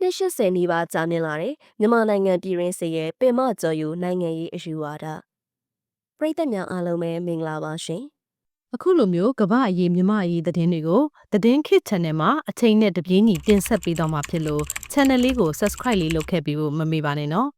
နှစ်80နီးပါးကြာမြင့်လာတဲ့မြန်မာနိုင်ငံပြည်ရင်းစစ်ရဲ့ပင်မကျော်ယူနိုင်ငံရေးအယူဝါဒပရိသတ်များအားလုံးပဲမင်္ဂလာပါရှင်အခုလိုမျိုးကမ္ဘာအရေးမြမအရေးသတင်းတွေကိုသတင်းခစ် channel မှာအချိန်နဲ့တပြေးညီတင်ဆက်ပေးတော့မှာဖြစ်လို့ channel လေးကို subscribe လေးလုပ်ခဲ့ပြီးဖို့မမေ့ပါနဲ့နော်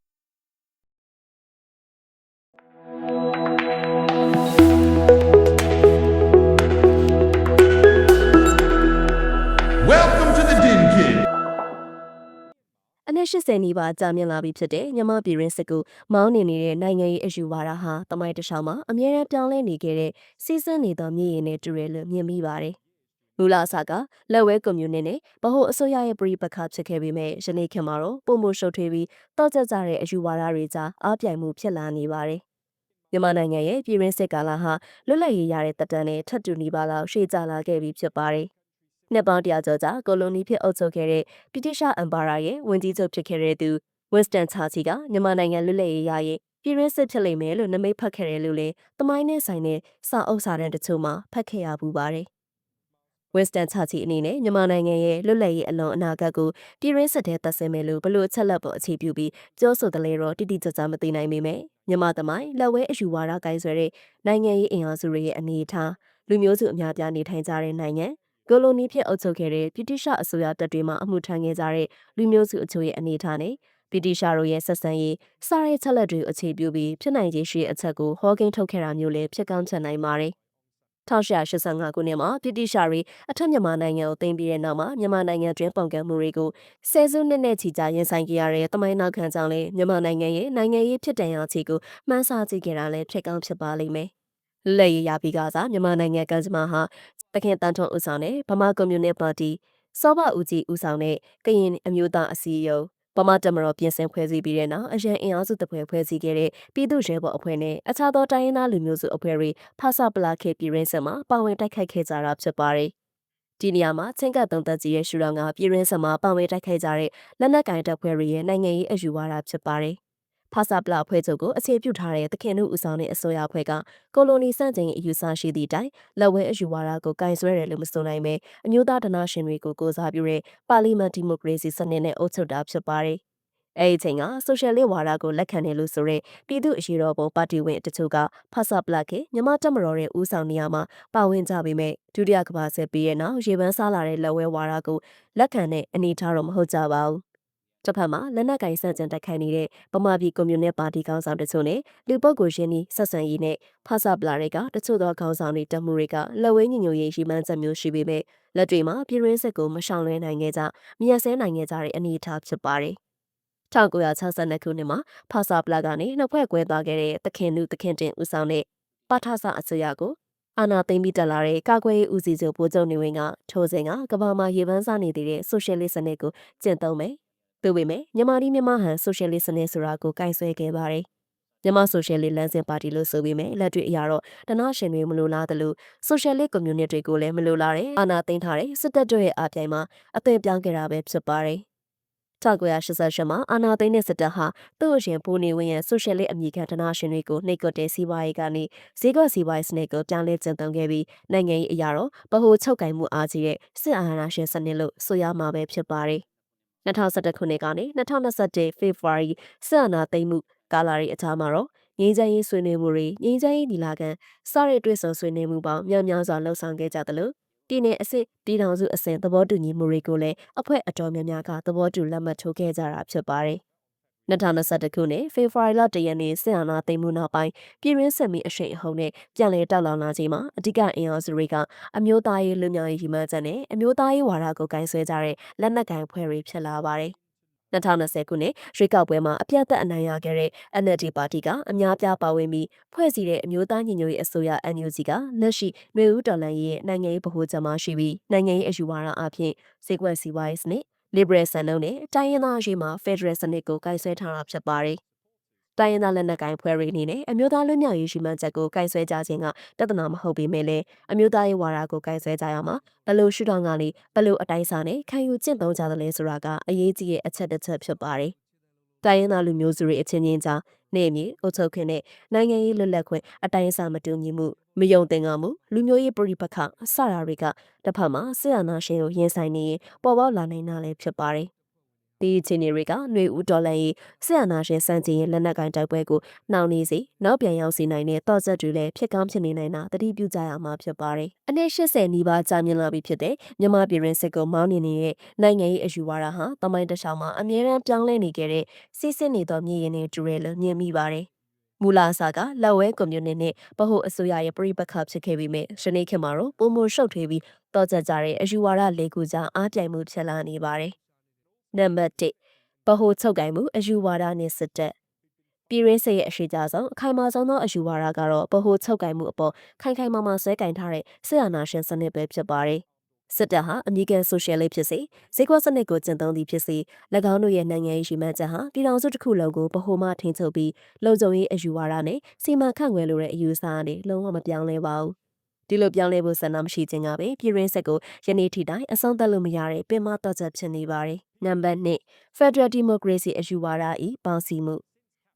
အနည်း80နီးပါးကြာမြင့်လာပြီဖြစ်တဲ့မြန်မာပြည်ရင်းစစ်ကိုမောင်းနေနေတဲ့နိုင်ငံရေးအယူဝါဒဟာတမိုင်းတစ်လျှောက်မှာအမြဲတမ်းပြောင်းလဲနေခဲ့တဲ့စီးစင်းနေသောမြေရင်နဲ့တူတယ်လို့မြင်မိပါတယ်မူလအစကလက်ဝဲကွန်မြူနတီနဲ့ဗဟိုအစိုးရရဲ့ပြည်ပခါဖြစ်ခဲ့ပေမဲ့ယနေ့ခေတ်မှာတော့ပုံမှုရှုပ်ထွေးပြီးတောက်ကျကျတဲ့အယူဝါဒတွေကြားအားပြိုင်မှုဖြစ်လာနေပါတယ်မြန်မာနိုင်ငံရဲ့ပြည်ရင်းစစ်ကာလဟာလွတ်လပ်ရေးရတဲ့တပ်တန်းနဲ့ထပ်တူနေပါလောက်ရှေ့ကျလာခဲ့ပြီဖြစ်ပါတယ်။ နှစ်ပေါင်းတရာကျော်ကြာကိုလိုနီဖြစ်အုပ်ချုပ်ခဲ့တဲ့ဗြိတိရှအမ်ပါယာရဲ့ဝန်ကြီးချုပ်ဖြစ်ခဲ့တဲ့သူဝင်းစတန်ချာချီကမြန်မာနိုင်ငံလွတ်လပ်ရေးရရင်ပြည်ရင်းစစ်ဖြစ်လိမ့်မယ်လို့နမိတ်ဖတ်ခဲ့တယ်လို့လေတမိုင်းနဲ့ဆိုင်တဲ့စာအုပ်စာတမ်းတချို့မှာဖတ်ခဲ့ရပူပါတယ်။ဝင်းစတန်ချာချီအနေနဲ့မြန်မာနိုင်ငံရဲ့လွတ်လပ်ရေးအလွန်အနာဂတ်ကိုပြည်ရင်းစစ်တဲ့သက်ဆင်မယ်လို့ဘလို့အချက်လက်ပေါ်အခြေပြုပြီးပြောဆိုတယ်လေတော့တိတိကျကျမသိနိုင်ပေမဲ့မြန်မာသမိုင်းလက်ဝဲအယူဝါဒကိုင်းဆွဲတဲ့နိုင်ငံရေးအင်အားစုတွေရဲ့အနေအထားလူမျိုးစုအများပြားနေထိုင်ကြတဲ့နိုင်ငံ ကိုလိုနီဖြစ်အုပ်ချုပ်ခဲ့တဲ့ဗြိတိရှအစိုးရတပ်တွေမှအမှုထမ်းခဲ့ကြတဲ့လူမျိုးစုအချို့ရဲ့အနေအထားနဲ့ဗြိတိရှတို့ရဲ့ဆက်ဆံရေးစားရဲချက်လက်တွေအခြေပြုပြီးဖြစ်နိုင်ခြေရှိတဲ့အချက်ကိုဟောကိန်းထုတ်ခဲ့တာမျိုးလည်းဖြစ်ကောင်းချက်နိုင်ပါတယ်။1885ခုနှစ်မှာဗြိတိရှတွေအထက်မြန်မာနိုင်ငံကိုသိမ်းပြီးတဲ့နောက်မှာမြန်မာနိုင်ငံတွင်းပုံကံမှုတွေကိုဆယ်စုနှစ်နဲ့ချီကြာရင်ဆိုင်ခဲ့ရတဲ့တမိုင်းနောက်ခံကြောင့်လည်းမြန်မာနိုင်ငံရဲ့နိုင်ငံရေးဖြစ်တည်ရာချီကိုမှန်းဆကြည့်ခဲ့တာလည်းဖြစ်ကောင်းဖြစ်ပါလိမ့်မယ်။လက်ရရပြီးကစားမြန်မာနိုင်ငံကံကြမ္မာဟာတ ခင်တန်ထွန်းဦးဆောင်တဲ့ဗမာကွန်မြူနစ်ပါတီစောဘဦးကြီးဦးဆောင်တဲ့ကရင်အမျိုးသားအစည်းအရုံးဗမာတမတော်ပြင်ဆင်ဖွဲ့စည်းပြီးတဲ့နောက်အရန်အင်အားစုတပ်ဖွဲ့ဖွဲ့စည်းခဲ့တဲ့ပြည်သူ့ရဲဘော်အဖွဲ့နဲ့အခြားသောတိုင်းရင်းသားလူမျိုးစုအဖွဲ့တွေဖဆပလာခေပြည်ရင်းစမှာပါဝင်တိုက်ခိုက်ခဲ့ကြတာဖြစ်ပါတယ်။ဒီနေရာမှာချင်းကသုံးသက်ကြီးရဲ့ရှူတော်ကပြည်ရင်းစမှာပါဝင်တိုက်ခိုက်ကြတဲ့လက်နက်ကင်တပ်ဖွဲ့တွေရဲ့နိုင်ငံရေးအယူဝါဒဖြစ်ပါတယ်။ ဖာစာပလာဖွဲ့ချုပ်ကိုအခြေပြုထားတဲ့သခင်တို့ဦးဆောင်တဲ့အစိုးရအဖွဲ့ကကိုလိုနီစန့်ကျင်အယူဆရှိသည့်တိုင်လက်ဝဲအယူဝါဒကိုကင်ဆွဲတယ်လို့မဆိုနိုင်ပဲအမျိုးသားဒနာရှင်တွေကိုကိုစားပြုတဲ့ပါလီမန်ဒီမိုကရေစီစနစ်နဲ့အုပ်ချုပ်တာဖြစ်ပါတယ်။အဲဒီအချိန်ကဆိုရှယ်လစ်ဝါဒကိုလက်ခံတယ်လို့ဆိုတဲ့ပြည်သူ့အရေးတော်ပုံပါတီဝင်တချို့ကဖဆပ်ပလတ်ကေမြမတက်မတော်တဲ့ဦးဆောင်နေရမှာပါဝင်ကြပေမဲ့ဒုတိယကမ္ဘာစစ်ပြီးရဲ့နောက်ရေပန်းစားလာတဲ့လက်ဝဲဝါဒကိုလက်ခံတဲ့အနေအထားတော့မဟုတ်ကြပါဘူး တစ်ဖက်မှာလက်နက်ကင်ဆန့်ကျင်တိုက်ခိုက်နေတဲ့ဗမာပြည်ကွန်မြူနစ်ပါတီခေါင်းဆောင်တချို့နဲ့လူပုဂ္ဂိုလ်ရင်းနှီးဆက်ဆံရေးနဲ့ဖဆပလာတွေကတချို့သောခေါင်းဆောင်တွေတက်မှုတွေကလက်ဝဲညညရေးရှိမှန်းချက်မျိုးရှိပေမဲ့လက်တွေမှာပြည်ရင်းစစ်ကိုမရှောင်လွှဲနိုင်ခဲ့ကြမြက်ဆဲနိုင်ခဲ့ကြတဲ့အနေအထားဖြစ်ပါတယ်1962ခုနှစ်မှာဖာစာပလာကနေနှစ်ဖွဲ့ကွဲသွားခဲ့တဲ့သခင်လူသခင်တင်ဦးဆောင်တဲ့ပါထဆအစိုးရကိုအာနာသိမ့်ပြီးတက်လာတဲ့ကာကွယ်ရေးဦးစီးချုပ်ဗိုလ်ချုပ်နေဝင်းကထိုးစဉ်ကကမ္ဘာမှာရေပန်းစားနေသေးတဲ့ဆိုရှယ်လစ်စနစ်ကိုကျင့်သုံးမယ် သို့ပေမဲ့မြန်မာပြည်မြန်မာဟန်ဆိုရှယ်လစ်စနစ်ဆိုတာကိုကင်ဆယ်ခဲ့ပါတယ်။မြန်မာဆိုရှယ်လစ်လမ်းစဉ်ပါတီလို့ဆိုပေမဲ့လက်တွေ့အရာတော့တနာရှင်တွေမလိုလားသလိုဆိုရှယ်လစ်ကွန်မြူနတီကိုလည်းမလိုလားတဲ့အာဏာသိမ်းထားတဲ့စစ်တပ်တို့ရဲ့အပြိုင်မှာအသွင်ပြောင်းခဲ့တာပဲဖြစ်ပါတယ်။1988မှာအာနာသိန်းနဲ့စစ်တပ်ဟာသူ့အရင်ပိုးနေဝင်ရန်ဆိုရှယ်လစ်အမိခံတနာရှင်တွေကိုနှိပ်ကွပ်တဲ့စီးပွားရေးကနေဈေးကွက်စီးပွားရေးစနစ်ကိုပြောင်းလဲကျင့်သုံးခဲ့ပြီးနိုင်ငံရေးအရာတော့ဗဟိုချုပ်ကိုင်မှုအားကြီးတဲ့စစ်အာဏာရှင်စနစ်လို့ဆိုရမှာပဲဖြစ်ပါတယ်။ 2011ခုနှစ်ကနေ2021ဖေဖော်ဝါရီစစ်အာဏာသိမ်းမှုကာလရဲ့အကြားမှာတော့ငင်းချမ်းရေးဆွေးနွေးမှုတွေငင်းချမ်းရေးဒီလာကန်စတဲ့တွေ့ဆုံဆွေးနွေးမှုပေါင်းများများစွာလှုပ်ဆောင်ခဲ့ကြသလိုပြည်내အစစ်ပြည်ထောင်စုအစဉ်သဘောတူညီမှုတွေကိုလည်းအဖွဲ့အတော်များများကသဘောတူလက်မှတ်ထိုးခဲ့ကြတာဖြစ်ပါတယ် 2021ခုနှစ်ဖေဖော်ဝါရီလ1ရက်နေ့စစ်အာဏာသိမ်းမှုနောက်ပိုင်းပြည်ရင်းစစ်မီအရှိန်အဟုန်နဲ့ပြန်လည်တောက်လောင်လာချိန်မှာအဓိကအင်အားစုတွေကအမျိုးသားရေးလူမျိုးရေးရည်မှန်းချက်နဲ့အမျိုးသားရေးဝါဒကိုကင်ဆယ်ကြတဲ့လက်နက်ကိုင်ဖွဲ့တွေဖြစ်လာပါတယ်။2020ခုနှစ်ရွေးကောက်ပွဲမှာအပြတ်သက်အနိုင်ရခဲ့တဲ့ NLD ပါတီကအများပြားပါဝင်ပြီးဖွဲ့စည်းတဲ့အမျိုးသားညီညွတ်ရေးအစိုးရ NUG ကလက်ရှိမျိုးဦးတော်လှန်ရေးရဲ့နိုင်ငံရေးဗဟိုချက်မှရှိပြီးနိုင်ငံရေးအယူဝါဒအဖြစ်စေကွက်စီဝိုင်းစနစ် liberal စံနှုန်းနဲ့တိုင်းရင်းသားရေးမှာ federal စနစ်ကိုကိုင်ဆွဲထားတာဖြစ်ပါတယ်။တိုင်းရင်းသားလက်နက်ကိုင်ဖွဲ့တွေအနေနဲ့အမျိုးသားလွတ်မြောက်ရေးရှိမှန်းချက်ကိုကိုင်ဆွဲကြခြင်းကတဒနာမဟုတ်ပေမဲ့လည်းအမျိုးသားရေးဝါဒကိုကိုင်ဆွဲကြရမှာဘလို့ရှုထောင့်ကနေဘလို့အတိုင်းစားနဲ့ခံယူကျင့်သုံးကြတယ်လဲဆိုတာကအရေးကြီးတဲ့အချက်တစ်ချက်ဖြစ်ပါတယ်။တိုင်းရင်းသားလူမျိုးစုတွေအချင်းချင်းကြား နေမြေအုပ်ချုပ်ခွင့်နဲ့နိုင်ငံရေးလွတ်လပ်ခွင့်အတိုင်းအဆမတူညီမှုမယုံသင်္ကာမှုလူမျိုးရေးပြိပခအစရာတွေကတစ်ဖက်မှာဆရာနာရှင်ကိုရင်ဆိုင်နေရင်ပေါ်ပေါက်လာနိုင်တာလည်းဖြစ်ပါတယ် ဒီအခြေအနေတွေကຫນွေဦးတော်လန်ရေးဆရာနာရှင်စံကျင်ရဲ့လက်နက်ကင်တိုက်ပွဲကိုနှောင့်နှေးစေနောက်ပြန်ရောက်စေနိုင်တဲ့တော့ချက်တွေလည်းဖြစ်ကောင်းဖြစ်နေနိုင်တာသတိပြုကြရမှာဖြစ်ပါတယ်။အနည်း80နီးပါးကြာမြင့်လာပြီဖြစ်တဲ့မြန်မာပြည်ရင်းစစ်ကိုမောင်းနေနေတဲ့နိုင်ငံရေးအယူဝါဒဟာတမိုင်းတစ်လျှောက်မှာအမြဲတမ်းပြောင်းလဲနေခဲ့တဲ့စီးဆင်းနေသောမြေရင်တွေတူရဲလို့မြင်မိပါတယ်။မူလာအစာကလက်ဝဲကွန်မြူနတီနဲ့ဗဟိုအစိုးရရဲ့ပြိပခဖြစ်ခဲ့ပြီးမြဲရှနေခေတ်မှာတော့ပုံမရှုပ်ထွေးပြီးတောချက်ကြတဲ့အယူဝါဒလေးခုကြားအားပြိုင်မှုဖြစ်လာနေပါတယ်။ နံပါတ်1ဗဟိုချုပ်ကိုင်မှုအယူဝါဒနဲ့စစ်တပ်ပြည်ရင်းစစ်ရဲ့အရှိကြဆုံးအခိုင်အမာဆုံးသောအယူဝါဒကတော့ဗဟိုချုပ်ကိုင်မှုအပေါ်ခိုင်ခိုင်မာမာဆွဲကင်ထားတဲ့စစ်အာဏာရှင်စနစ်ပဲဖြစ်ပါတယ်။စစ်တပ်ဟာအမေရိကန်ဆိုရှယ်လစ်ဖြစ်စေဈေးကွက်စနစ်ကိုကျင့်သုံးသည်ဖြစ်စေ၎င်းတို့ရဲ့နိုင်ငံရေးရှိမှန်းချက်ဟာပြည်ထောင်စုတစ်ခုလုံးကိုဗဟိုမှထိန်းချုပ်ပြီးလုံခြုံရေးအယူဝါဒနဲ့စီမံခန့်ခွဲလိုတဲ့အယူအဆအနေလုံးဝမပြောင်းလဲပါဘူး။ဒီလိုပြောင်းလဲဖို့ဆန္ဒမရှိခြင်းကပဲပြည်ရင်းစစ်ကိုယနေ့ထိတိုင်အဆုံးသတ်လို့မရတဲ့ပင်မတော့ချက်ဖြစ်နေပါတယ်။ နံပါတ်2 Federal Democracy အယူဝါဒဤပေါင်းစည်းမှု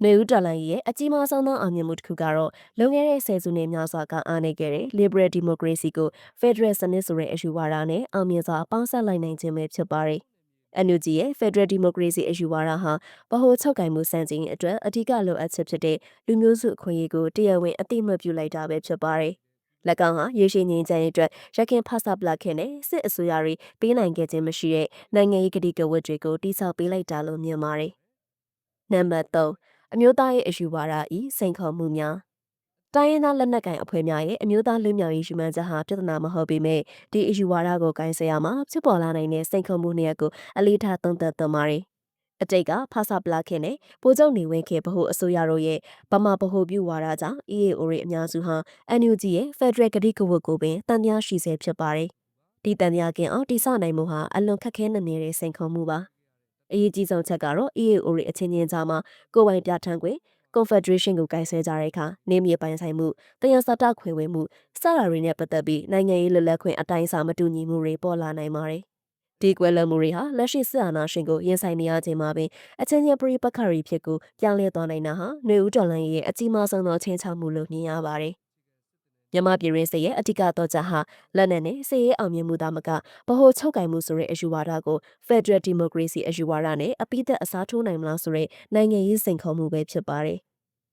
နေဦးတော်လိုင်းရဲ့အကြီးမားဆုံးသောအောင်မြင်မှုတစ်ခုကတော့လွန်ခဲ့တဲ့ဆယ်စုနှစ်များစွာကအားနည်းခဲ့တဲ့ Liberal Democracy ကို Federal စနစ်ဆိုတဲ့အယူဝါဒနဲ့အောင်မြင်စွာပေါင်းစပ်လိုက်နိုင်ခြင်းပဲဖြစ်ပါတယ်။ NUG ရဲ့ Federal Democracy အယူဝါဒဟာဗဟိုချုပ်ကိုင်မှုစံချိန်အတွက်အဓိကလိုအပ်ချက်ဖြစ်တဲ့လူမျိုးစုအခွင့်အရေးကိုတရားဝင်အသိအမှတ်ပြုလိုက်တာပဲဖြစ်ပါတယ်။၎ င်းဟာရေရှည်ငြိမ်းချမ်းရေးအတွက်ရခင်ဖဆပ်လက်ခင်နဲ့စစ်အစိုးရတွေပေးနိုင်ခဲ့ခြင်းမရှိတဲ့နိုင်ငံရေးကတိကဝတ်တွေကိုတိစောက်ပေးလိုက်တာလို့မြင်ပါတယ်။နံပါတ်3အမျိုးသားရဲ့အယူဝါဒဤစိန်ခေါ်မှုများတိုင်းရင်းသားလက်နက်ကိုင်အဖွဲ့များရဲ့အမျိုးသားလူမျိုးရေးရှုမှန်းချက်ဟာပြဿနာမဟုတ်ပေမဲ့ဒီအယူဝါဒကိုကိုင်ဆယ်ရမှာဖြစ်ပေါ်လာနိုင်တဲ့စိန်ခေါ်မှုတွေကိုအလေးထားသုံးသပ်သင့်ပါတယ် အတိတ်ကဖာစာပလာခင်နဲ့ပိုကျုံနေဝင်းခေဗဟုအစိုးရတို့ရဲ့ဗမာဗဟုပြုဝါဒကြောင့် EAO တွေအများစုဟာ NUG ရဲ့ Federal ကတိကဝတ်ကိုပင်တန်တရားရှိစေဖြစ်ပါတယ်ဒီတန်တရားကင်အောင်တိစနိုင်မှုဟာအလွန်ခက်ခဲနေတဲ့စိန်ခေါ်မှုပါအရေးကြီးဆုံးချက်ကတော့ EAO တွေအချင်းချင်းကြားမှာကိုယ်ပိုင်ပြဋ္ဌာန်းခွင့် Confederation ကိုကိုင်ဆဲကြတဲ့အခါနေမြေပိုင်ဆိုင်မှုတရားစတာခွေဝေမှုစတာတွေနဲ့ပတ်သက်ပြီးနိုင်ငံရေးလွတ်လပ်ခွင့်အတိုင်းအစာမတူညီမှုတွေပေါ်လာနိုင်ပါတယ်။ ဒီကွယ်လွန်မှုတွေဟာလက်ရှိစစ်အာဏာရှင်ကိုရင်ဆိုင်နေရခြင်းမှာပင်အချင်းချင်းပြိပခါရီဖြစ်ကိုပြောင်းလဲသွားနိုင်တာဟာຫນွေဦးတော်လှန်ရေးရဲ့အကြီးမားဆုံးသောချင်းချောက်မှုလို့မြင်ရပါတယ်။မြန်မာပြည်ရင်းစစ်ရဲ့အဓိကတော့ချက်ဟာလက်နက်နဲ့စစ်ရေးအောင်မြင်မှုသားမကဗဟိုချုပ်ကင်မှုဆိုတဲ့အယူဝါဒကို Federal Democracy အယူဝါဒနဲ့အပိသက်အစားထိုးနိုင်မလားဆိုတဲ့နိုင်ငံရေးစိန်ခေါ်မှုပဲဖြစ်ပါတယ်။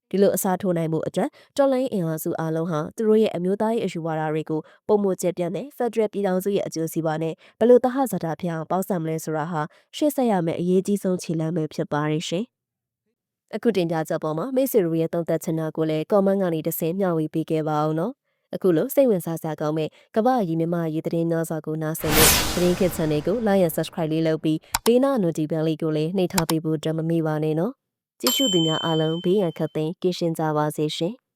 ဒီလိုအစားထိုးနိုင်မှုအတွက်တော်လိုင်းအင်အားစုအလုံးဟာသူတို့ရဲ့အမျိုးသားရေးအယူဝါဒတွေကိုပုံမကျပြန့်တဲ့ Federal ပြည်ထောင်စုရဲ့အကျိုးစီးပွားနဲ့ဘယ်လိုတဟဇာတာဖြစ်အောင်ပေါင်းစပ်မလဲဆိုတာဟာရှေ့ဆက်ရမယ့်အရေးကြီးဆုံးခြေလှမ်းပဲဖြစ်ပါတယ်ရှင်။အခုတင်ပြချက်ပေါ်မှာမိတ်ဆွေတို့ရဲ့သုံးသပ်ချင်တာကိုလည်း comment ကနေတစ်ဆင့်မျှဝေပေးခဲ့ပါအောင်နော်။အခုလိုစိတ်ဝင်စားစရာကောင်းမဲ့ကမ္ဘာရီမြမရေးသတင်းများစွာကိုနားဆင်လို့သတင်းခစ် channel ကို like and subscribe လေးလုပ်ပြီးဘေးနာ notification လေးကိုလည်းနှိပ်ထားပေးဖို့တမမေ့ပါနဲ့နော် ကြည့်ရှုသူများအားလုံးဘေးရန်ခတ်သိမ်းကင်းရှင်းကြပါစေရှင်။